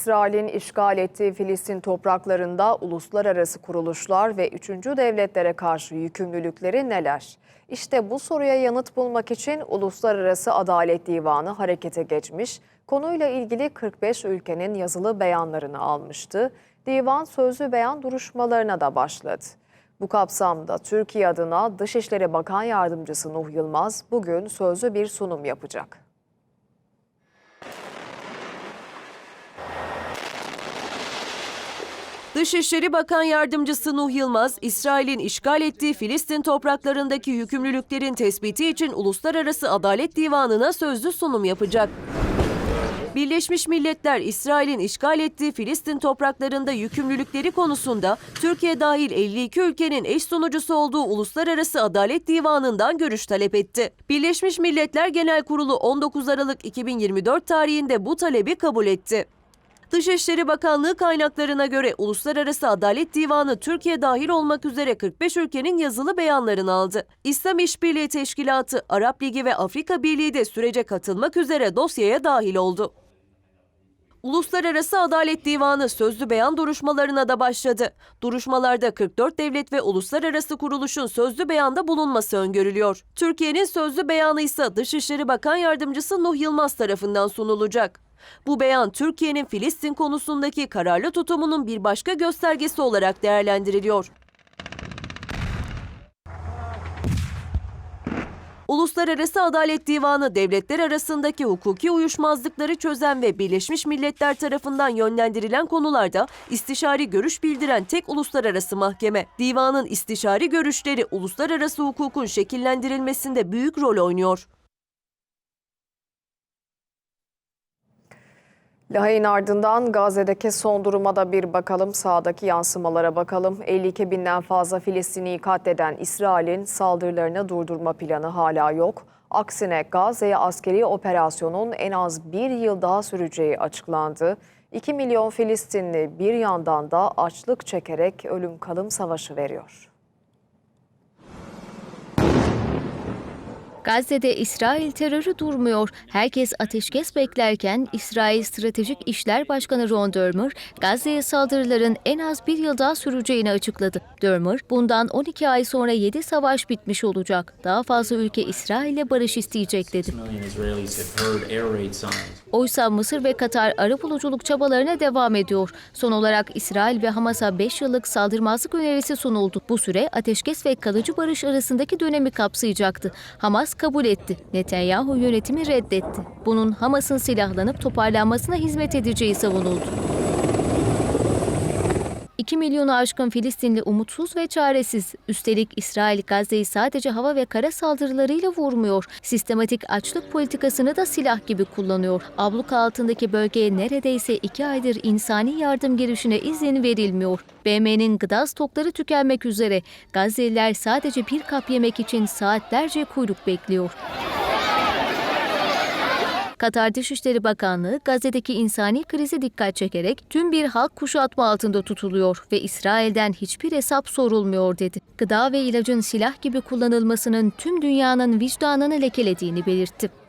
İsrail'in işgal ettiği Filistin topraklarında uluslararası kuruluşlar ve üçüncü devletlere karşı yükümlülükleri neler? İşte bu soruya yanıt bulmak için Uluslararası Adalet Divanı harekete geçmiş, konuyla ilgili 45 ülkenin yazılı beyanlarını almıştı. Divan sözlü beyan duruşmalarına da başladı. Bu kapsamda Türkiye adına Dışişleri Bakan Yardımcısı Nuh Yılmaz bugün sözlü bir sunum yapacak. Dışişleri Bakan Yardımcısı Nuh Yılmaz, İsrail'in işgal ettiği Filistin topraklarındaki yükümlülüklerin tespiti için Uluslararası Adalet Divanı'na sözlü sunum yapacak. Birleşmiş Milletler, İsrail'in işgal ettiği Filistin topraklarında yükümlülükleri konusunda Türkiye dahil 52 ülkenin eş sunucusu olduğu Uluslararası Adalet Divanı'ndan görüş talep etti. Birleşmiş Milletler Genel Kurulu 19 Aralık 2024 tarihinde bu talebi kabul etti. Dışişleri Bakanlığı kaynaklarına göre Uluslararası Adalet Divanı Türkiye dahil olmak üzere 45 ülkenin yazılı beyanlarını aldı. İslam İşbirliği Teşkilatı, Arap Ligi ve Afrika Birliği de sürece katılmak üzere dosyaya dahil oldu. Uluslararası Adalet Divanı sözlü beyan duruşmalarına da başladı. Duruşmalarda 44 devlet ve uluslararası kuruluşun sözlü beyanda bulunması öngörülüyor. Türkiye'nin sözlü beyanı ise Dışişleri Bakan Yardımcısı Nuh Yılmaz tarafından sunulacak. Bu beyan Türkiye'nin Filistin konusundaki kararlı tutumunun bir başka göstergesi olarak değerlendiriliyor. Uluslararası Adalet Divanı devletler arasındaki hukuki uyuşmazlıkları çözen ve Birleşmiş Milletler tarafından yönlendirilen konularda istişari görüş bildiren tek uluslararası mahkeme. Divanın istişari görüşleri uluslararası hukukun şekillendirilmesinde büyük rol oynuyor. Lahey'in ardından Gazze'deki son duruma da bir bakalım. Sağdaki yansımalara bakalım. 52 binden fazla Filistinliyi katleden İsrail'in saldırılarını durdurma planı hala yok. Aksine Gazze'ye askeri operasyonun en az bir yıl daha süreceği açıklandı. 2 milyon Filistinli bir yandan da açlık çekerek ölüm kalım savaşı veriyor. Gazze'de İsrail terörü durmuyor. Herkes ateşkes beklerken İsrail Stratejik İşler Başkanı Ron Dermer, Gazze'ye saldırıların en az bir yıl daha süreceğini açıkladı. Dermer, bundan 12 ay sonra 7 savaş bitmiş olacak. Daha fazla ülke İsrail'le barış isteyecek dedi. Oysa Mısır ve Katar arı buluculuk çabalarına devam ediyor. Son olarak İsrail ve Hamas'a 5 yıllık saldırmazlık önerisi sunuldu. Bu süre ateşkes ve kalıcı barış arasındaki dönemi kapsayacaktı. Hamas kabul etti. Netanyahu yönetimi reddetti. Bunun Hamas'ın silahlanıp toparlanmasına hizmet edeceği savunuldu. 2 milyonu aşkın Filistinli umutsuz ve çaresiz. Üstelik İsrail Gazze'yi sadece hava ve kara saldırılarıyla vurmuyor. Sistematik açlık politikasını da silah gibi kullanıyor. Abluka altındaki bölgeye neredeyse 2 aydır insani yardım girişine izin verilmiyor. BM'nin gıda stokları tükenmek üzere. Gazze'liler sadece bir kap yemek için saatlerce kuyruk bekliyor. Katar Dışişleri Bakanlığı Gazze'deki insani krize dikkat çekerek tüm bir halk kuşatma altında tutuluyor ve İsrail'den hiçbir hesap sorulmuyor dedi. Gıda ve ilacın silah gibi kullanılmasının tüm dünyanın vicdanını lekelediğini belirtti.